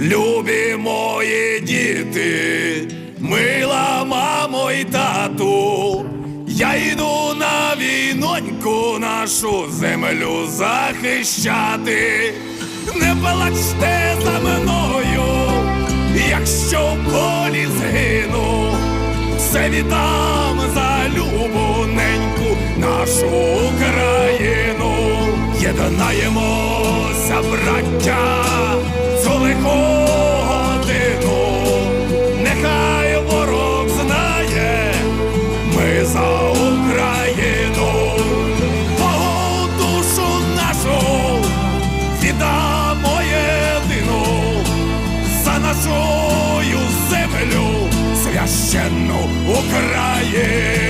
Любі мої діти, мила мамо і тату, я йду на війноньку нашу землю захищати. Не плачте за мною, якщо в полі згину, все віддам за любоненьку нашу Україну. Єднаємося, браття, нашою землю, священну Україну,